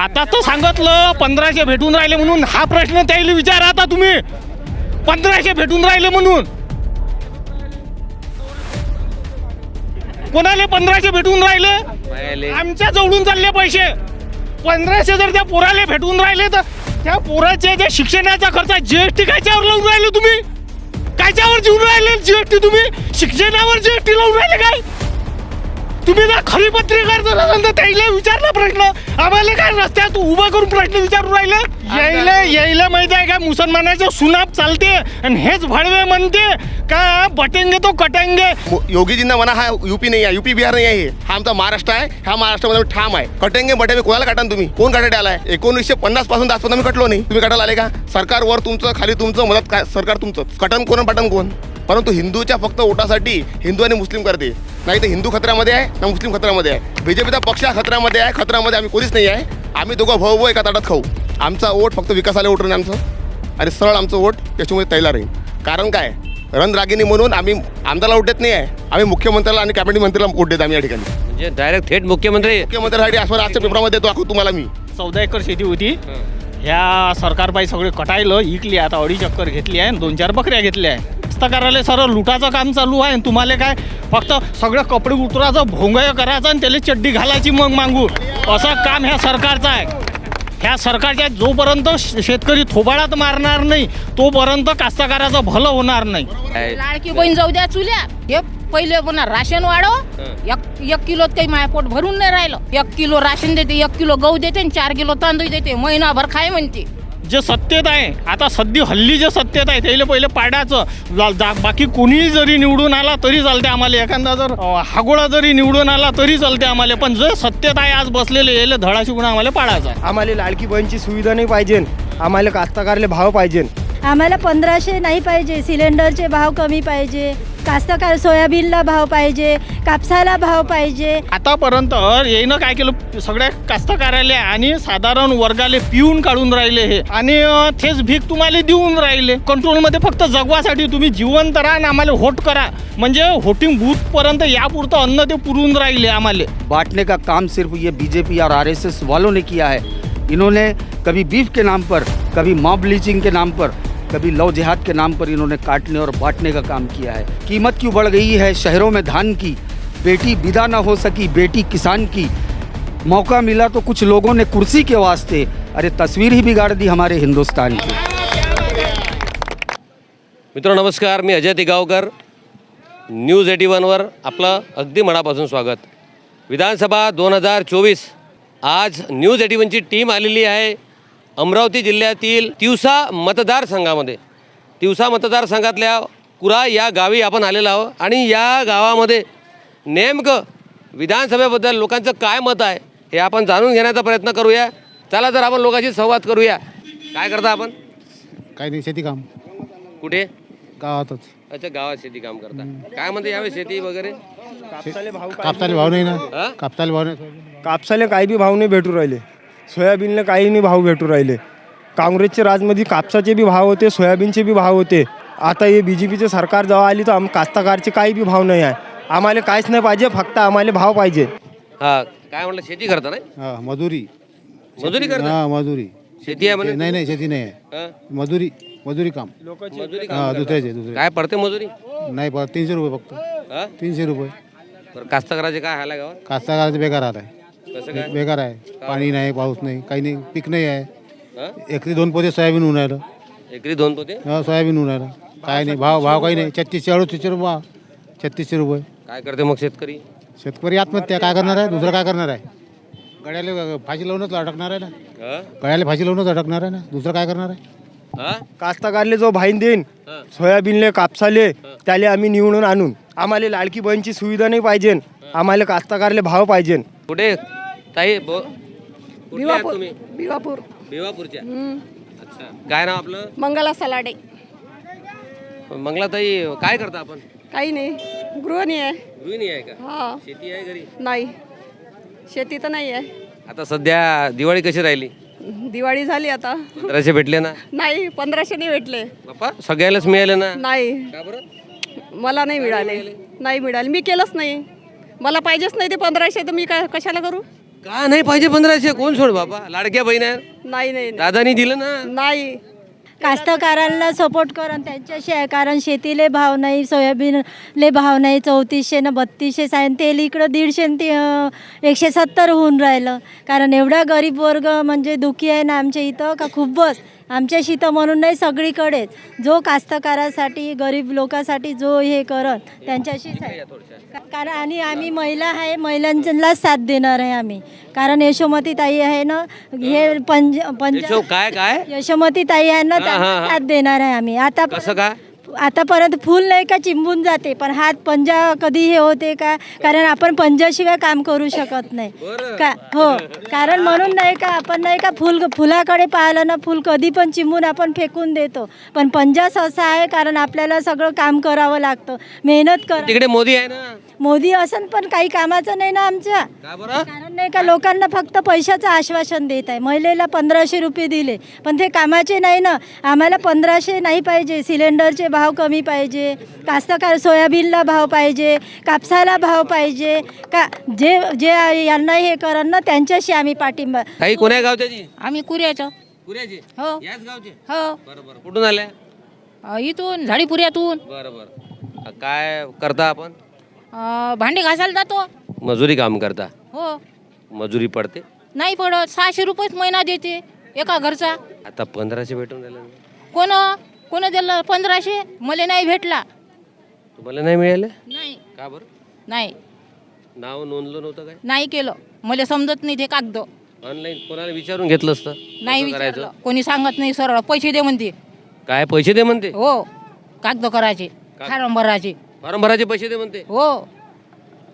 आता तर सांगितलं पंधराशे भेटून राहिले म्हणून. हा प्रश्न त्याला विचारा आता तुम्ही. पंधराशे भेटून राहिले म्हणून. कोणाले पंधराशे भेटून राहिले? आमच्या जवळून चालले पैसे. पंधराशे जर त्या पोराले भेटून राहिले तर त्या पोराच्या ज्या शिक्षणाचा खर्च जीएसटी कायच्यावर लावून राहिले तुम्ही? कायच्यावर देऊन राहिले जीएसटी तुम्ही? शिक्षणावर जीएसटी लावून राहिले काय? तुम्ही जर खरी पत्रिकार जर असाल तर त्याला विचारला प्रश्न. आम्हाला काय रस्त्यात उभा करून प्रश्न विचारून राहिले? यायला यायला माहिती आहे का मुसलमानाचं सुनाप चालते. आणि हेच भाडवे म्हणते का बटेंगे तो कटेंगे. मो- योगीजींना म्हणा हा युपी नाही आहे युपी बिहार नाही आहे. हे. हा आमचा महाराष्ट्र आहे ह्या महाराष्ट्रामध्ये ठाम आहे. कटेंगे बटेंगे कोणाला काटा तुम्ही? कोण काटाटे आलाय? एकोणीसशे पन्नासपासून आजपर्यंत आम्ही कटलो नाही. तुम्ही काटायला आले का? सरकार वर तुमचं खाली तुमचं मदत काय सरकार तुमचं कटन कोण पटन कोण? परंतु हिंदूच्या फक्त ओटासाठी हिंदू आणि मुस्लिम करते. नाही तर हिंदू खतऱ्यामध्ये आहे ना मुस्लिम खतऱ्यामध्ये आहे. बीजेपीचा पक्ष हा खतऱ्यामध्ये आहे खतऱ्यामध्ये आम्ही कोणीच नाही आहे. आम्ही दोघं भाऊ भाऊ एका ताटात खाऊ. आमचा वोट फक्त विकासाला वोट राहील आमचं. आणि सरळ आमचं वोट त्याच्यामुळे तैला राहील. कारण काय? रणरागिनी म्हणून आम्ही आमदारला वोट देत नाही आहे. आम्ही मुख्यमंत्र्याला आणि कॅबिनेट मंत्र्याला वोट देत आम्ही या ठिकाणी. म्हणजे डायरेक्ट थेट मुख्यमंत्री मुख्यमंत्र्यासाठी आजच्या पेपरामध्ये देतो दाखवू तुम्हाला मी. चौदा एकर शेती होती. ह्या सरकारबाई सगळे कटायलं इकली आता अडीच चक्कर घेतली आहे आणि दोन चार बकऱ्या घेतल्या आहे. कास्तकाराला सरळ लुटाचं काम चालू आहे आणि तुम्हाला काय फक्त सगळं कपडे उतरायचं भोंगय करायचं आणि त्याला चड्डी घालायची मग मागू असं काम ह्या सरकारचं आहे. ह्या सरकारच्या जोपर्यंत शेतकरी थोबाडात मारणार नाही तोपर्यंत कास्तकाराचं भलं होणार नाही? लाडकी बहीण जाऊ द्या चुल्या. हे पहिले पुन्हा राशन वाढव. एक एक किलोत काही माया पोट भरून नाही राहिलं. एक किलो राशन देते एक किलो गहू देते आणि चार किलो तांदूळ देते. महिनाभर खाय म्हणते. जे सत्तेत आहे आता सध्या हल्ली जे सत्तेत आहे त्याला पहिले पाडायचं बाकी कोणीही जरी निवडून आला तरी चालते आम्हाला. एखादा जर हागोळा जरी निवडून आला तरी चालते आम्हाला. पण जे सत्तेत आहे आज बसलेले याला धडा शिकून आम्हाला पाडायचा आहे. आम्हाला लाडकी बहीणची सुविधा नाही पाहिजे. आम्हाला कास्तकारले भाव पाहिजे. आम्हाला पंधराशे नाही पाहिजे सिलेंडरचे भाव कमी पाहिजे. कास्तकार सोयाबीनला भाव पाहिजे कापसाला भाव पाहिजे. आतापर्यंत येईनं काय केलं? सगळ्या कास्तकाराले आणि साधारण वर्गाले पिऊन काढून राहिले हे. आणि अं, तेच भीक तुम्हाला देऊन राहिले. कंट्रोलमध्ये फक्त जगवासाठी तुम्ही जिवंत राहा आणि आम्हाला होट करा. म्हणजे होटिंग बूथपर्यंत यापुरतं अन्न ते पुरवून राहिले आम्हाला. बांटने का काम सिर्फ ये बीजेपी और आरएसएस वालों ने किया है? इन्होंने कभी बीफ के नाम पर कभी मॉब लीचिंग के नाम पर कभी लव जिहाद के नाम पर इन्होंने काटने और बांटने का काम किया है। कीमत क्यों बढ़ गई है शहरों में धान की? बेटी विदा न हो सकी बेटी किसान की। मौका मिला तो कुछ लोगों ने कुर्सी के वास्ते अरे तस्वीर ही बिगाड़ दी हमारे हिंदुस्तान की। मित्र नमस्कार मी अजय तिगावकर न्यूज एटी वनवर आपलं अगदी मनापासून स्वागत. विधानसभा दोन हजार चोवीस आज न्यूज एटी वनची टीम आलेली आहे. अमरावती जिल्ह्यातील तिवसा मतदारसंघामध्ये. तिवसा मतदारसंघातल्या कुरा या गावी आपण आलेलो आहोत आणि या गावामध्ये नेमकं विधानसभेबद्दल लोकांचं काय मत आहे हे आपण जाणून घेण्याचा प्रयत्न करूया. चला तर आपण लोकांशी संवाद करूया. काय करता आपण? काही नाही शेती काम. कुठे? गावातच. अच्छा गावात शेती काम करता. काय म्हणते यावेळी शेती वगैरे? कापसाले भाव कापसाला भाव नाही हा? ना कापसाला भाव नाही. कापसाले काही बी भाव नाही भेटू राहिले. सोयाबीनला काही नाही भाव भेटू राहिले. काँग्रेसच्या राजमध्ये कापसाचे बी भाव होते सोयाबीनचे बी भाव होते. आता हे बी जे पीचे सरकार जेव्हा आली तर आम कास्तकारचे काही बी भाव नाही आहे. आम्हाला काहीच नाही पाहिजे फक्त आम्हाला भाव पाहिजे. हा काय म्हटलं शेती करता नाही? हा मजुरी. मजुरी करता? हा मजुरी. शेती आहे म्हणे? नाही नाही शेती नाही आहे. हा? मजुरी मजुरी काम. मजुरी हा काम दुसऱ्याचे दुसरे काय पडते मजुरी? नाही पण तीनशे रुपये फक्त. हा? तीनशे रुपये. बरं कास्तकाराचे काय हाल आहे गावात? कास्तकाराचं बेकार आहे. कसं काय? बेकार आहे. पाणी नाही पाऊस नाही काही नाही पीक नाही आहे. हा? एकरी दोन पोते सोयाबीन होऊन राहिलं. एकरी दोन पोते? हा सोयाबीन होऊन राहिलं. काय नाही भाव भाव काही नाही. छत्तीसशे अडतीसशे रुपये. छत्तीसशे रुपये. काय करते मग शेतकरी? शेतकरी आत्महत्या काय करणार आहे? दुसरं काय करणार आहे? गड्याला फाशी लावूनच अटकणार आहे ना? हा? गळ्याला फाशी लावूनच अटकणार आहे ना? दुसरं काय करणार आहे? हा? कास्तकारले जो भाईन देईन हा. सोयाबीनले कापसाले त्याले आम्ही निवडून आणून आम्हाला लाडकी बहीणची सुविधा नाही पाहिजे आम्हाला कास्तकारले भाव पाहिजे कुठे? ताई बो आहात तुम्ही? भिवापूर भिवापूरच्या अच्छा. काय नाव आपलं? मंगला सलाडे. मंगलाताई काय करता आपण? काही नाही. गृहिणी आहे. गृहिणी आहे का? हा. शेती आहे घरी? नाही. शेती तर नाही आहे. आता सध्या दिवाळी कशी राहिली? दिवाळी झाली आता. पंधराशे भेटले ना? नाही पंधराशे नाही भेटले. बाप्पा सगळ्यालाच मिळाले ना? नाही. का बरं? मला नाही मिळाले. नाही मिळाले. मी केलंच नाही. मला पाहिजेच नाही ते पंधराशे तर मी काय कशाला करू? का नाही पाहिजे पंधराशे? कोण सोड बाबा? लाडक्या बहीण आहे. नाही नाही नाही. दादानी दिलं ना? नाही. कास्तकारांना सपोर्ट करा आणि त्यांच्याशी आहे कारण शेतीले भाव नाही सोयाबीनले भाव नाही चौतीसशे न बत्तीसशे सायन तेल इकडं दीडशे न ते अं, एकशे सत्तर होऊन राहिलं. कारण एवढा गरीब वर्ग म्हणजे दुखी आहे ना आमच्या इथं का खूपच? आमच्याशी तर म्हणून नाही सगळीकडेच. जो कास्तकारासाठी गरीब लोकांसाठी जो हे करत त्यांच्याशीच आहे कारण आणि आम्ही महिला आहे महिलांनाच साथ देणार आहे आम्ही. कारण यशोमती ताई आहे ना हे पंज पंज काय काय? यशोमती ताई आहे ना त्यांना. साथ देणार आहे आम्ही. आता कसं काय? आतापर्यंत फुल नाही का चिंबून जाते पण हात पंजा कधी हे होते का? कारण आपण पंजाशिवाय काम करू शकत नाही. का हो कारण म्हणून नाही का आपण नाही का फुल फुलाकडे पाहिलं ना फुल कधी पण चिंबून आपण फेकून देतो. पण पंजास असं आहे कारण आपल्याला सगळं काम करावं लागतं. मेहनत कर. तिकडे मोदी आहे ना? मोदी असन पण काही कामाचं नाही ना आमच्या. कारण नाही का? लोकांना फक्त पैशाचं आश्वासन देत आहे. महिलेला पंधराशे रुपये दिले. पण ते कामाचे नाही ना. आम्हाला पंधराशे नाही पाहिजे. सिलेंडरचे भाव कमी पाहिजे. कास्तकार सोयाबीनला भाव पाहिजे. कापसाला भाव पाहिजे. का जे जे यांना हे करण ना त्यांच्याशी आम्ही पाठिंबा. काही कोण्या गावच्याची आम्ही कुऱ्याचं. पुऱ्याची हो. याच गावचे? हो. कुठून आल्या? अ, इथून झाडीपुऱ्यातून. बरं बरं. काय करता आपण? अ, भांडे घासायला जातो. मजुरी काम करता. हो. मजुरी पडते? नाही पडत. सहाशे रुपयेच महिना देते एका घरचा. आता पंधराशे भेटून राहिलं ना. कोण कोण दिलं? पंधराशे? मला नाही भेटला. तुम्हाला नाही मिळालं? नाही. का बरं? नाही. नाव नोंदलं नव्हतं काय? नाही केलं. मला समजत नाही ते कागद. ऑनलाईन कोणाला विचारून घेतलं असतं? नाही कसं करायचं? विचारलं. कोणी सांगत नाही सरळ. पैसे दे म्हणते. काय पैसे दे म्हणते? हो. कागद करायचे. फारम भरायचे. फॉर्म भरायचे पैसे दे म्हणते? हो.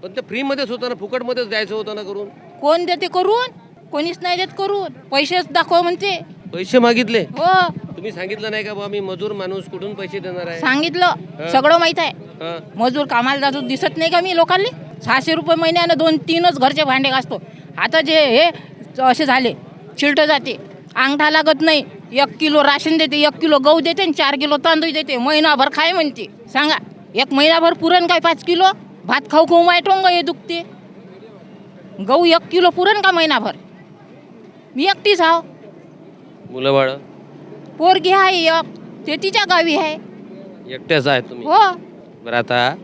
पण ते फ्रीमध्येच होतं ना? फुकटमध्येच द्यायचं होतं ना करून? कोण देते करून? कोणीच नाही देत करून. पैसेच दाखव म्हणते. पैसे मागितले? हो. तुम्ही सांगितलं नाही का बा मी मजूर माणूस कुठून पैसे देणार आहे? सांगितलं. सगळं माहीत आहे. हं. मजूर कामाला जातो दिसत नाही का मी लोकांनी सहाशे रुपये महिन्यानं दोन तीनच घरचे भांडे घासतो. आता जे हे असे झाले चिलट जाते. अंगठा लागत नाही. एक किलो राशन देते एक किलो गहू देते आणि चार किलो तांदूळ देते. महिनाभर खाय म्हणते. सांगा एक महिनाभर पुरण काय पाच किलो? भात खाऊ खाऊ माय टोंग हे दुखते. गहू एक किलो पुरण का महिनाभर? मी एकटीच हाव मुलं बाळ पोरगी आहे एक ते तिच्या गावी आहे. एकट्याच आहेत तुम्ही? हो. बरं आता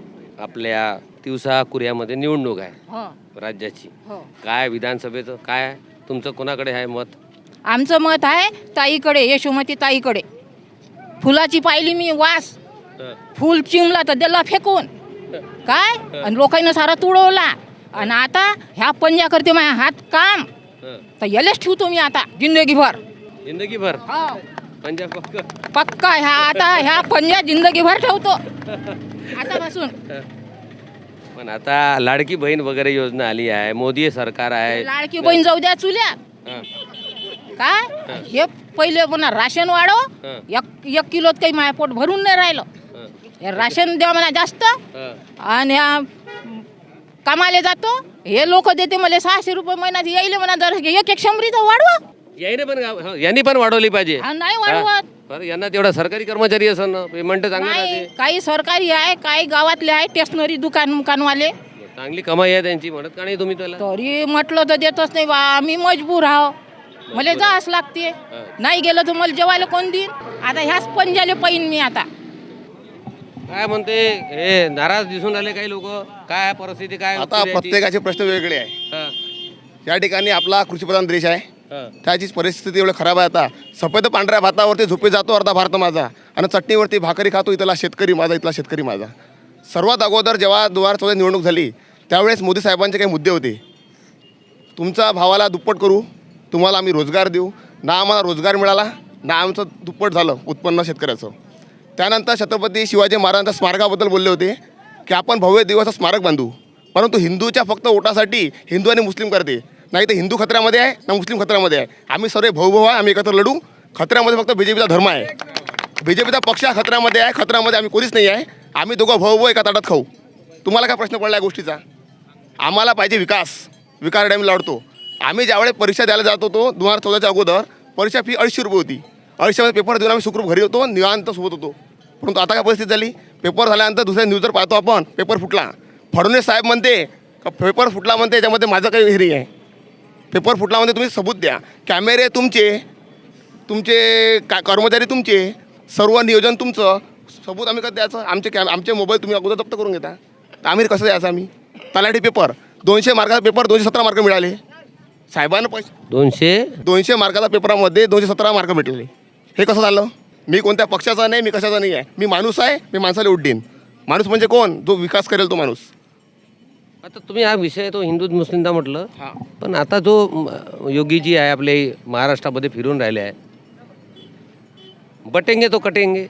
आपल्या तिवसा कुर्यामध्ये निवडणूक आहे. हो. राज्याची. हो. काय विधानसभेचं काय तुमचं कोणाकडे आहे मत? आमचं मत आहे ताईकडे यशोमती ताईकडे. फुलाची पाहिली मी वास. फुल चिमला तर दिला फेकून. काय? आणि लोकांना सारा तुडवला. आणि आता ह्या पंजा करते माझ्या हात काम. तर यालाच ठेवतो मी आता जिंदगीभर. जिंदगीभर? हो. पंजाब पक्क. पक्का ह्या आता ह्या पंजा जिंदगीभर ठेवतो. आतापासून. पण आता लाडकी बहीण वगैरे योजना आली आहे मोदी सरकार आहे. लाडकी बहीण जाऊ द्या चुल्या. हं. काय? हे. पहिले म्हणा राशन वाढव. हं. एक एक किलोत काही माझ्या पोट भरून नाही राहिलं. हं. हे राशन द्या म्हणा जास्त. हं. आणि कामाला जातो? हे लोक देते मला सहाशे रुपये महिन्यात यायले म्हणा जर एक एक शंभरीचा वाढवा. याने पण गाव- हं, यांनी पण वाढवली पाहिजे. हा, नाही वाढवत. बरं यांना तेवढा सरकारी कर्मचारी असेल ना पेमेंट चांगलं नाही राहते. काही सरकारी आहे काही गावातले आहे स्टेशनरी दुकान दुकानवाले चांगली कमाई आहे त्यांची म्हणत का नाही तुम्ही त्याला? तरी म्हटलं तर देतच नाही बा आम्ही मजबूर आहो. मला जाच लागते. नाही गेलं तर मला जेवायला कोण देईन? आता ह्याच पंजाले पाहिन मी आता. काय म्हणते हे नाराज दिसून राहिले काही लोक? काय परिस्थिती काय आता? प्रत्येकाचे प्रश्न वेगळे आहे. हं, या ठिकाणी आपला कृषीप्रधान देश आहे. हं. त्याची परिस्थिती एवढी खराब आहे आता. सफेद पांढऱ्या भातावरती झोपे जातो अर्धा भारत माझा. आणि चटणीवरती भाकरी खातो इथला शेतकरी माझा इथला शेतकरी माझा. सर्वात अगोदर जेव्हा दोन हजार चौदा निवडणूक झाली त्यावेळेस मोदी साहेबांचे काही मुद्दे होते. तुमचा भावाला दुप्पट करू तुम्हाला आम्ही रोजगार देऊ. ना आम्हाला रोजगार मिळाला ना आमचं दुप्पट झालं उत्पन्न शेतकऱ्याचं. त्यानंतर छत्रपती शिवाजी महाराजांच्या स्मारकाबद्दल बोलले होते की आपण भव्य दिवस स्मारक बांधू. परंतु हिंदूच्या फक्त ओटासाठी हिंदू आणि मुस्लिम करते. नाही तर हिंदू खतऱ्यामध्ये आहे ना मुस्लिम खतऱ्यामध्ये आहे. आम्ही सर्व भाऊ आहे आम्ही एकत्र लढू. खतऱ्यामध्ये फक्त बी जे पीचा धर्म आहे. बी जे पीचा पक्ष हा खतऱ्यामध्ये आहे खतऱ्यामध्ये आम्ही कोणीच नाही आहे. आम्ही दोघं भाऊ भाऊ एका ताटात खाऊ. तुम्हाला काय प्रश्न पडला या गोष्टीचा? आम्हाला पाहिजे विकास. विकास आम्ही लढतो. आम्ही ज्यावेळेस परीक्षा द्यायला जात होतो दोन हजार चौदाच्या अगोदर परीक्षा फी अडीचशे रुपये होती. अडीचशेमध्ये पेपर देऊन आम्ही सुखरूप घरी होतो निवांत सोबत होतो. परंतु आता काय परिस्थिती झाली? पेपर झाल्यानंतर दुसऱ्या न्यूजवर पाहतो आपण पेपर फुटला. फडणवीस साहेब म्हणते का पेपर फुटला म्हणते याच्यामध्ये माझं काही हे नाही आहे पेपर फुटल्यामध्ये तुम्ही सबूत द्या. कॅमेरे तुमचे तुमचे का कर्मचारी तुमचे सर्व नियोजन तुमचं. सबूत आम्ही कसं द्यायचं? आमचे कॅ आमचे मोबाईल तुम्ही अगोदर जप्त करून घेता. तर आम्ही कसं द्यायचं आम्ही? तलाठी पेपर दोनशे मार्काचा पेपर दोनशे सतरा मार्क मिळाले. साहेबांना पैसे दोनशे? दोनशे मार्काचा पेपरामध्ये दोनशे सतरा मार्क भेटलेले हे कसं झालं? मी कोणत्या पक्षाचा नाही मी कशाचा नाही आहे. मी माणूस आहे मी माणसाला देईन. माणूस म्हणजे कोण? जो विकास करेल तो माणूस. आता तुम्ही हा विषय तो हिंदू मुस्लिमचा म्हटलं. पण आता जो म, योगीजी आहे आपले महाराष्ट्रामध्ये फिरून राहिले आहे. बटेंगे तो कटेंगे.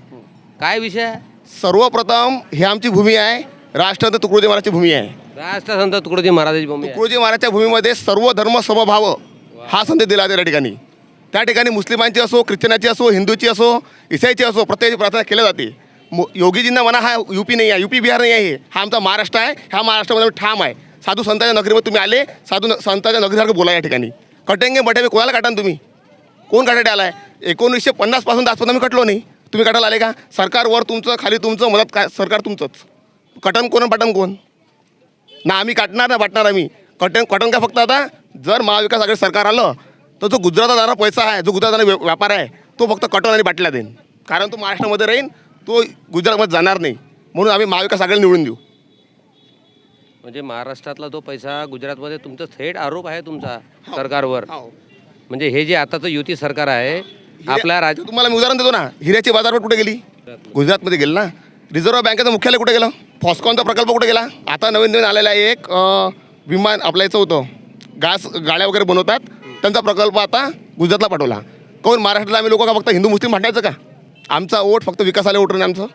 काय विषय आहे? सर्वप्रथम ही आमची भूमी आहे. राष्ट्रसंत तुकडोजी महाराजची भूमी आहे. राष्ट्रसंत तुकडोजी महाराजाची भूमी आहे. तुकडोजी महाराजच्या भूमीमध्ये सर्व धर्म समभाव हा संदेश दिला त्या ठिकाणी. त्या ठिकाणी मुस्लिमांची असो ख्रिश्चनाची असो हिंदूची असो इसाईची असो प्रत्येकाची प्रार्थना केल्या जाते. मो योगीजींना म्हणा हा यू पी नाही आहे यू पी बिहार नाही आहे हे. हा आमचा महाराष्ट्र आहे ह्या महाराष्ट्रामध्ये ठाम आहे. साधू संतांच्या नगरीमध्ये तुम्ही आले साधू संतांच्या नगरीसारखं बोला या ठिकाणी. कटेंगे बटेंगे कोणाला काटा तुम्ही? कोण काटाटे आहे एकोणीसशे पन्नासपासून आजपर्यंत आम्ही कटलो नाही. तुम्ही कटायला आले का? सरकारवर तुमचं खाली तुमचं मदत काय सरकार तुमचंच. कटन कोण बटन पटन कोण? ना आम्ही काटणार ना वाटणार आम्ही. कटन कटन का फक्त आता? जर महाविकास आघाडी सरकार आलं तर जो गुजरातात जाणारा पैसा आहे जो गुजरात जाणारा व्यापार आहे तो फक्त कटन आणि बाटल्या देईन. कारण तो महाराष्ट्रामध्ये राहीन तो गुजरातमध्ये जाणार नाही. म्हणून आम्ही महाविकास आघाडी निवडून देऊ. म्हणजे महाराष्ट्रातला तो पैसा गुजरातमध्ये तुमचा थेट आरोप आहे तुमचा सरकारवर. म्हणजे हे जे आताचं युती सरकार आहे आपल्या राज हिरे- तुम्हाला मी उदाहरण देतो ना. हिऱ्याची बाजारपेठ कुठे गेली? गुजरातमध्ये. गेली ना. रिझर्व्ह बँकेचं मुख्यालय कुठे गेलं? फॉस्कॉनचा प्रकल्प कुठे गेला? आता नवीन नवीन आलेला आहे एक विमान आपल्या याचं होतं. गॅस गाड्या वगैरे बनवतात. त्यांचा प्रकल्प आता गुजरातला पाठवला. कोण? महाराष्ट्राला आम्ही लोक का फक्त हिंदू मुस्लिम भांडायचं का? आमचा वोट फक्त विकासाला वोट राहील आमचं.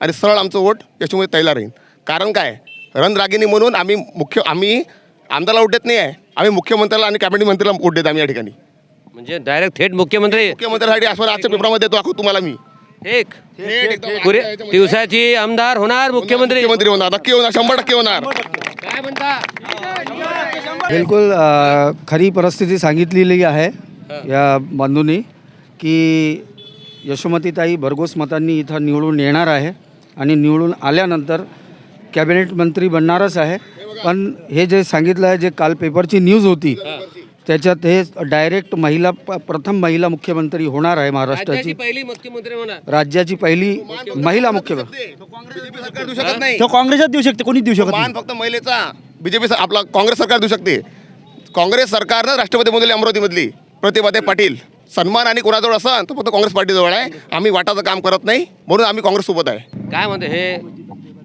आणि सरळ आमचं वोट याच्यामुळे तैला राहील. कारण काय? रणरागिनी म्हणून आम्ही मुख्य आम्ही आमदारला वोट देत नाही आहे. आम्ही मुख्यमंत्र्याला आणि कॅबिनेट मंत्र्याला वोट देत आम्ही या ठिकाणी. म्हणजे डायरेक्ट थेट मुख्यमंत्री मुख्यमंत्र्यासाठी आजवर आजच्या पेपरामध्ये देतो दाखवतो तुम्हाला मी. एक पुरे दिवसाची आमदार होणार मुख्यमंत्री. मुख्यमंत्री होणार नक्की होणार शंभर टक्के होणार. काय म्हणता? बिलकुल खरी परिस्थिती सांगितलेली आहे या बंधूंनी की यशोमतीताई भरघोस मतांनी इथं निवडून येणार आहे आणि निवडून आल्यानंतर कॅबिनेट मंत्री बनणारच आहे. पण हे जे सांगितलं आहे जे काल पेपरची न्यूज होती त्याच्यात हे डायरेक्ट महिला प- प्रथम महिला मुख्यमंत्री होणार आहे महाराष्ट्राची. पहिली मुख्यमंत्री होणार. राज्याची पहिली महिला मुख्यमंत्री सरकार देऊ शकत नाही. तो काँग्रेसच देऊ शकते कोणी देऊ शकत मान फक्त महिलेचा. बीजेपी आपला काँग्रेस सरकार देऊ शकते. काँग्रेस सरकारनं राष्ट्रपती बनवली अमरावतीमधली. प्रतिभाते पाटील. सन्मान आणि कोणाजवळ असन तर फक्त काँग्रेस पार्टीजवळ आहे. आम्ही वाटाचं काम करत नाही म्हणून आम्ही काँग्रेस सोबत आहे. काय म्हणते हे?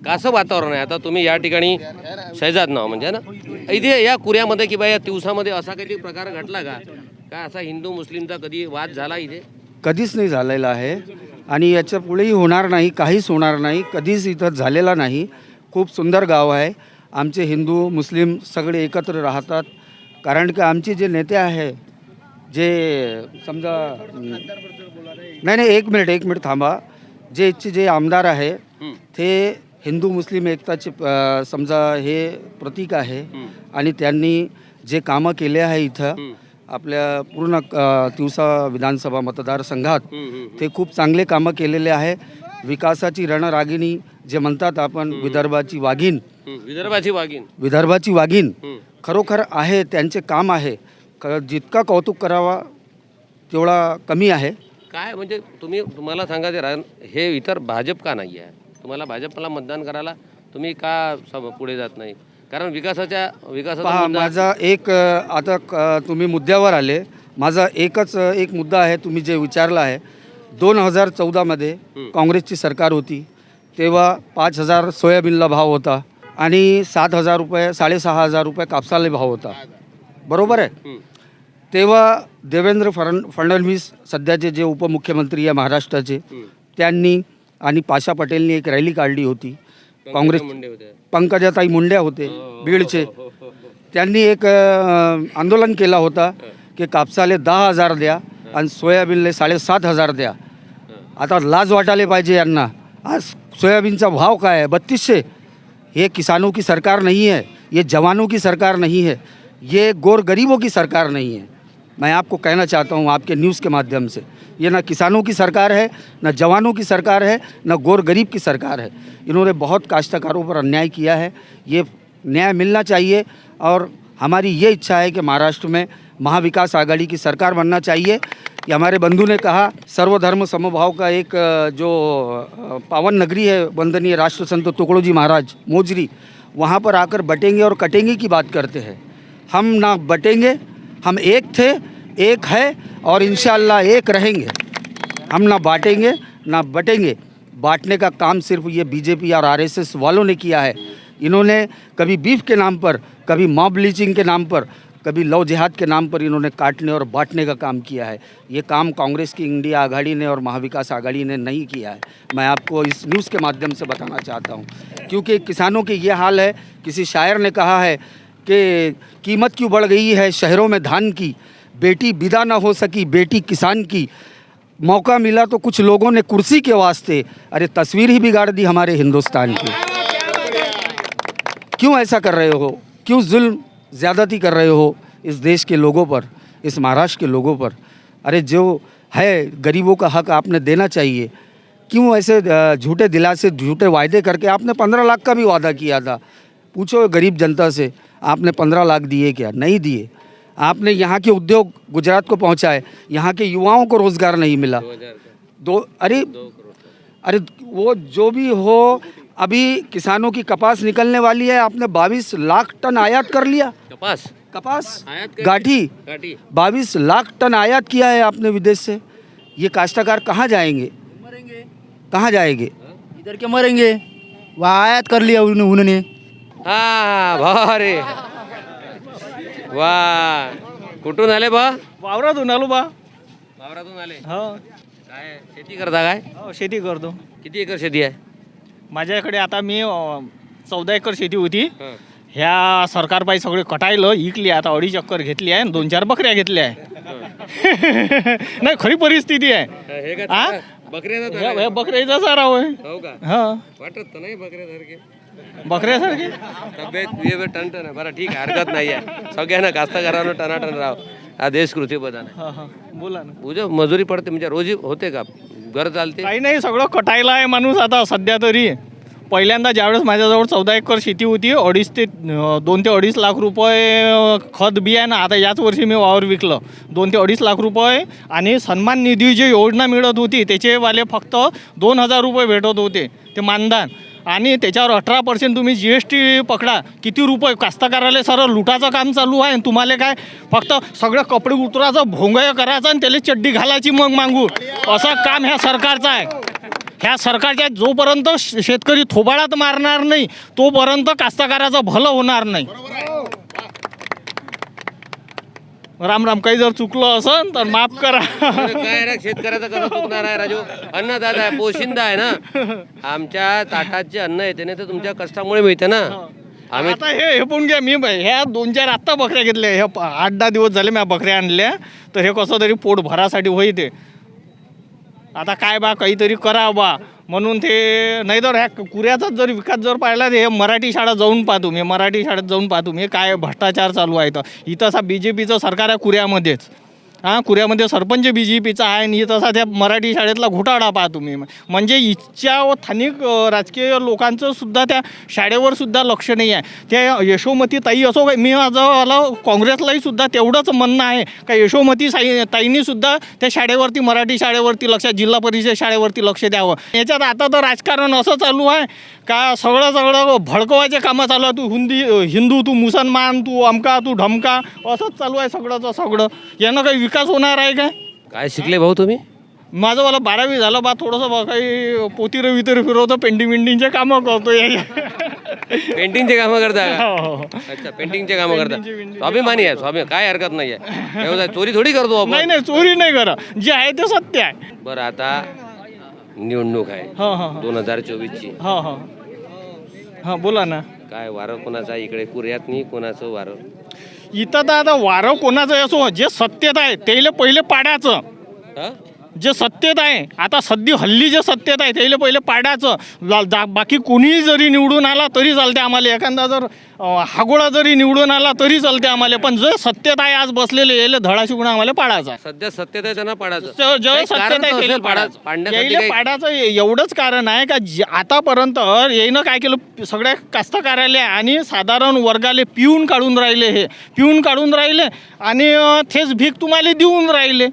कसं वातावरण आहे? आता तुम्ही या ठिकाणी शहजाद नाव म्हणजे ना? इथे या कुऱ्यामध्ये किंवा या दिवसामध्ये असा काही प्रकार घडला का? का असा हिंदू मुस्लिमचा कधी वाद झाला इथे? कधीच नाही झालेला आहे. आणि याच्या पुढेही होणार नाही काहीच होणार नाही कधीच इथं झालेला नाही. खूप सुंदर गाव आहे. आमचे हिंदू मुस्लिम सगळे एकत्र राहतात. कारण की आमचे जे नेते आहे जे समजा नाही नाही एक मिनिट एक मिनिट थांबा. जे इथचे जे आमदार आहे ते हिंदू मुस्लिम एकताचे समजा हे प्रतीक आहे आणि त्यांनी जे कामं केले आहे इथं आपल्या पूर्ण तिवसा विधानसभा मतदारसंघात ते खूप चांगले कामं केलेले आहे. विकासाची रणरागिणी जे म्हणतात आपण विदर्भाची वाघीण. विदर्भाची वाघीण. विदर्भाची वाघीण. खरोखर आहे त्यांचे काम आहे. जितका कौतुक करावा तेवढा कमी आहे. काय म्हणजे तुम्ही तुम्हाला सांगा ते हे इतर भाजप का नाही आहे तुम्हाला भाजपला मतदान करायला तुम्ही का पुढे जात नाही? कारण विकासाच्या विकासाचा माझा एक आता तुम्ही मुद्द्यावर आले. माझा एकच एक मुद्दा आहे तुम्ही जे विचारला आहे. दोन हजार चौदामध्ये काँग्रेसची सरकार होती. तेव्हा पाच हजार सोयाबीनला भाव होता आणि सात हजार रुपये साडेसहा हजार रुपये कापसाला भाव होता. बरोबर आहे. तेव्हा देवेंद्र फडण फडणवीस सध्याचे जे उपमुख्यमंत्री आहे महाराष्ट्राचे त्यांनी आणि पाशा पटेलनी एक रॅली काढली होती. काँग्रेस पंकजाताई मुंड्या होते बीडचे. त्यांनी एक आंदोलन केला होता की कापसाले दहा हजार द्या आणि सोयाबीनले साडेसात हजार द्या. आता लाज वाटायला पाहिजे यांना. आज सोयाबीनचा भाव काय आहे? बत्तीसशे. ये किसानों की सरकार नहीं है ये जवानों की सरकार नहीं है ये गोर गरीबों की सरकार नहीं है मैं आपको कहना चाहता हूँ आपके न्यूज़ के माध्यम से, ये ना किसानों की सरकार है, न जवानों की सरकार है, न गोर गरीब की सरकार है। इन्होंने बहुत काश्तकारों पर अन्याय किया है, ये न्याय मिलना चाहिए और हमारी ये इच्छा है कि महाराष्ट्र में महाविकास आघाड़ी की सरकार बनना चाहिए। ये हमारे बंधु ने कहा, सर्वधर्म समभाव का एक, जो, पावन नगरी है वंदनीय राष्ट्र संत तुकड़ो जी महाराज मोजरी, वहाँ पर आकर बटेंगे और कटेंगे की बात करते हैं। हम ना बटेंगे हम एक थे, एक है और इंशाल्लाह एक रहेंगे। हम ना बांटेंगे, ना बटेंगे। बांटने का काम सिर्फ़ ये बीजेपी और आरएसएस वालों ने किया है। इन्होंने कभी बीफ के नाम पर, कभी मॉब लीचिंग के नाम पर, कभी लव जिहाद के नाम पर इन्होंने काटने और बांटने का काम किया है। ये काम कांग्रेस की इंडिया आघाड़ी ने और महाविकास आघाड़ी ने नहीं किया है। मैं आपको इस न्यूज़ के माध्यम से बताना चाहता हूँ। क्योंकि किसानों की ये हाल है, किसी शायर ने कहा है कि कीमत क्यों बढ़ गई है शहरों में धान की? बेटी विदा ना हो सकी, बेटी किसान की। मौका मिला तो कुछ लोगों ने कुर्सी के वास्ते, अरे तस्वीर ही बिगाड़ दी हमारे हिंदुस्तान की। क्यों ऐसा कर रहे हो? क्यों जुल्म ज़्यादती कर रहे हो इस देश के लोगों पर, इस महाराष्ट्र के लोगों पर? अरे जो है, गरीबों का हक आपने देना चाहिए। क्यों ऐसे झूठे दिलासे, झूठे वायदे करके आपने पंद्रह लाख का भी वादा किया था? पूछो गरीब जनता से। आपने पंद्रह लाख दिए क्या? नहीं दिए। आपने यहाँ के उद्योग गुजरात को पहुँचाए। यहाँ के युवाओं को रोज़गार नहीं मिला। दो अरे अरे वो जो भी हो अभी किसानों की कपास निकलने वाली है। आपने बाईस लाख टन आयात कर लिया। कपास? कपास? गाठी? गाठी। बाईस लाख टन आयात किया है आपने विदेश से। ये काश्तकार कहाँ जाएँगे? कहाँ जाएँगे? इधर के मरेंगे। वहाँ आयात कर लिया उन्होंने उन्होंने। हा रे वा. कुठून आले बा? वावरातून आलो बा. वावरातून आले. हो. काय शेती करता काय? हो शेती करतो. किती एकर शेती आहे? माझ्याकडे आता मी चौदा एकर शेती होती. ह्या सरकारबाई सगळे कटायलं इकली आता अडीच चक्कर घेतली आहे आणि दोन चार बकऱ्या घेतल्या आहे. नाही खरी परिस्थिती आहे. हे? बकऱ्या बकऱ्याचा सारा होय हो का? हा. वाटत तर नाही बकऱ्यासारखे. बकऱ्यासारखी? तब्येत बिहेवियर टनटन आहे. बरं ठीक आहे हरकत नाही आहे. सगळ्यांना कास्तकारांना टनाटन राव. हा देश आहे. हा हा. बोला ना. उद्या मजुरी पडते म्हणजे रोजी होते का? घर चालते? काही नाही सगळं कटायला आहे माणूस आता सध्या तरी. पहिल्यांदा ज्यावेळेस माझ्याजवळ चौदा एकर शेती होती अडीच ते अं, दोन ते अडीच लाख रुपये अं, खत बियाणं आता याच वर्षी मी वावर विकलं. दोन ते अडीच लाख रुपये आणि सन्मान निधी जी योजना मिळत होती त्याचेवाले फक्त दोन हजार रुपये भेटत होते ते मानधन. आणि त्याच्यावर अठरा पर्सेंट तुम्ही जी एस टी पकडा. किती रुपये कास्तकाराला सरळ लुटाचं काम चालू आहे आणि तुम्हाला काय? फक्त सगळं कपडे उतरायचं भोंगय करायचं आणि त्याला चड्डी घालायची मग मागू. असं काम ह्या सरकारचं आहे. ह्या सरकारच्या जोपर्यंत शेतकरी थोबाळात मारणार नाही तोपर्यंत कास्तकाराचं भलं होणार नाही. राम राम काही जर चुकलं असेल तर माफ करा. अरे काय रे शेतकऱ्याचं कसं चुकणार आहे राजू? अन्नदाता आहे पोशिंदा आहे ना? आमच्या ताटात जे अन्न येते ना ते तुमच्या कष्टामुळे मिळते ना? आम्ही आता हे हे पण घ्या मी ब- ह्या दोन चार आत्ता बकऱ्या घेतल्या ह्या प- आठ दहा दिवस झाले मी बकऱ्या आणल्या तर हे कसं तरी पोट भरासाठी होई ते. आता काय बा काहीतरी करा बा. म्हणून ते नाही तर ह्या कुऱ्याचाच जर विकास जर पाहिला तर हे मराठी शाळा जाऊन पाहतो मी मराठी शाळेत जाऊन पाहतो मी काय भ्रष्टाचार चालू आहे तर इथं असा बी जे पीचं सरकार आहे कुऱ्यामध्येच. हां कुऱ्यामध्ये सरपंच बी जे पीचा आहे आणि तसा त्या मराठी शाळेतला घोटाळा पाहा तुम्ही. म्हणजे इच्छा व स्थानिक राजकीय लोकांचं सुद्धा त्या शाळेवर सुद्धा लक्ष नाही आहे. त्या यशोमती ताई असो काय- मी माझं काँग्रेसलाही सुद्धा तेवढंच म्हणणं आहे का यशोमती साई ताईंनी सुद्धा त्या शाळेवरती मराठी शाळेवरती लक्ष जिल्हा परिषद शाळेवरती लक्ष द्यावं. याच्यात आता तर राजकारण असं चालू आहे का सगळं सगळं भडकवायचे कामं चालू आहे तू हिंदी हिंदू तू मुसलमान तू अमका तू ढमका असंच चालू आहे सगळंच सगळं. यानं काही विकास होणार आहे काय? काय शिकले भाऊ तुम्ही? माझं मला बारावी झालं बा थोडंसं बा काही पोतीर वितीर फिरवतो पेंटिंग विंटिंगचे कामं करतो. पेंटिंगचे कामं करता का? हो, हो, हो. अच्छा पेंटिंगचे कामं पेंटिंगचे- करता स्वाभिमानी आहे स्वामी काय हरकत नाही आहे व्यवसाय चोरी थोडी करतो नाही आपण. नाही चोरी नाही करा जे आहे ते सत्य आहे. बरं आता निवडणूक आहे. हो हो हो. दोन हजार चोवीसची. हो हो. हां बोला ना. काय वारं कोणाचं इकडे कुर्यातनी कोणाचं वारं? इथं तर आता वारं कोणाचं असो हो? जे सत्यता आहे त्याला पहिले पाडायचं. जे सत्तेत आहे आता सध्या हल्ली जे सत्तेत आहे त्याला पहिले पाडायचं. जा- बाकी कोणीही जरी निवडून आला तरी चालते आम्हाला. एखादा जर हागोळा जरी निवडून आला तरी चालते आम्हाला. पण जे सत्तेत आहे आज बसलेले याला धडा शिकून आम्हाला पाडायचा. सध्या सत्तेत आहे त्यांना पाडायचं. कारण सत्तेत आहे त्याला पाडा- पाडायचं. एवढंच कारण आहे का जे- आतापर्यंत यानं काय केलं सगळ्या कास्तकाराले आणि साधारण वर्गाले पिऊन काढून राहिले हे. पिऊन काढून राहिले आणि तेच भीक तुम्हाला देऊन राहिले.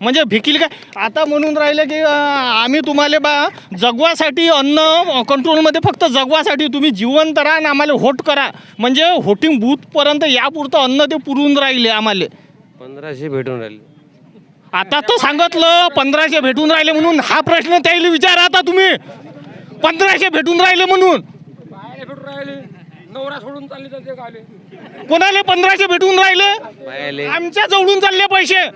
म्हणजे भिकील काय? आता म्हणून राहिले की आम्ही तुम्हाला बा जगवासाठी अन्न कंट्रोलमध्ये फक्त जगवासाठी तुम्ही जिवंत राहा आणि आम्हाला होट करा. म्हणजे होटिंग बूथपर्यंत यापुरतं अन्न ते पुरवून राहिले आम्हाला. पंधराशे भेटून राहिले. आता तर सांगितलं पंधराशे भेटून राहिले म्हणून. हा प्रश्न त्याला विचारा आता तुम्ही. पंधराशे भेटून राहिले म्हणून. कोणाले पंधराशे भेटून राहिले? आमच्या जवळून चालले पैसे.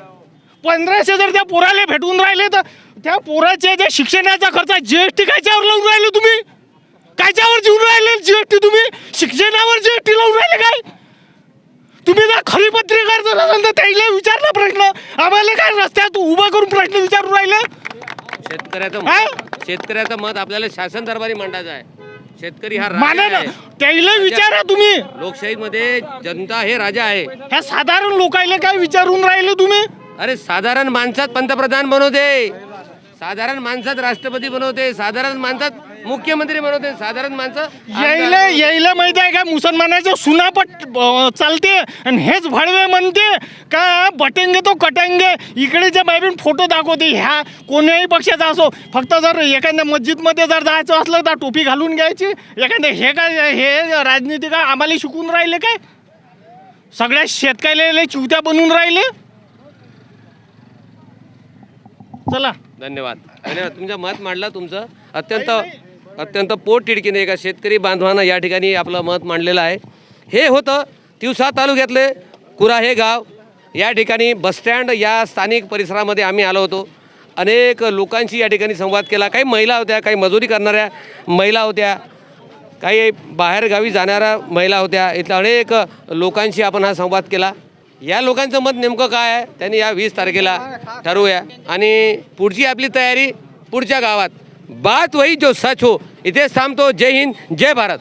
पंधराशे जर त्या पोराले भेटून राहिले तर त्या पोराच्या ज्या शिक्षणाचा खर्च जीएसटी कायच्यावर लावून राहिले तुम्ही? कायच्यावर जीवन राहिले जीएसटी तुम्ही? शिक्षणावर जीएसटी लावून राहिले काय? तुम्ही जर खरी पत्रिकार जर असाल तर त्याला विचारला प्रश्न. आम्हाला काय रस्त्यात उभं करून प्रश्न विचारून राहिले? शेतकऱ्याचं? मत- शेतकऱ्याचं मत आपल्याला शासन दरबारी मांडायचं आहे. शेतकरी हा माना ना आहे. त्याला विचारा तुम्ही. लोकशाहीमध्ये जनता हे राजा आहे. ह्या साधारण लोकांना काय विचारून राहिले तुम्ही? अरे साधारण माणसात पंतप्रधान बनवते. साधारण माणसात राष्ट्रपती बनवते. साधारण माणसात मुख्यमंत्री बनवते. साधारण माणसं यायला यायला माहिती आहे का? मुसलमानाच्या सुनापट अं, चालते आणि हेच भडवे म्हणते का बटेंगे तो कटेंगे. इकडे जे बाबीन फोटो दाखवते. ह्या कोण्याही पक्षाचा असो फक्त जर एखाद्या मस्जिदमध्ये जर जायचं असलं तर टोपी घालून घ्यायची. एखाद्या हे काय हे राजनीती काय आम्हाला शिकून राहिले काय? सगळ्या शेतकऱ्याला चिवत्या बनवून राहिले? चला. धन्यवाद. धन्यवाद. तुमचं मत मांडलं तुमचं अत्यंत अत्यंत पोट तिडकीने एका शेतकरी बांधवानं या ठिकाणी आपलं मत मांडलेलं आहे. हे होतं तिवसा तालुक्यातले कुरा हे गाव. या ठिकाणी बसस्टँड या स्थानिक परिसरामध्ये आम्ही आलो होतो. अनेक लोकांशी या ठिकाणी संवाद केला. काही महिला होत्या काही मजुरी करणाऱ्या महिला होत्या काही बाहेरगावी जाणाऱ्या महिला होत्या. इथल्या अनेक लोकांशी आपण हा संवाद केला. या लोकांचं मत नेमकं काय आहे? त्यांनी या वीस तारखेला ठरवूया. आणि पुढची आपली तयारी पुढच्या गावात. बात वही जो सच हो इथेच थांबतो. जय हिंद जय भारत.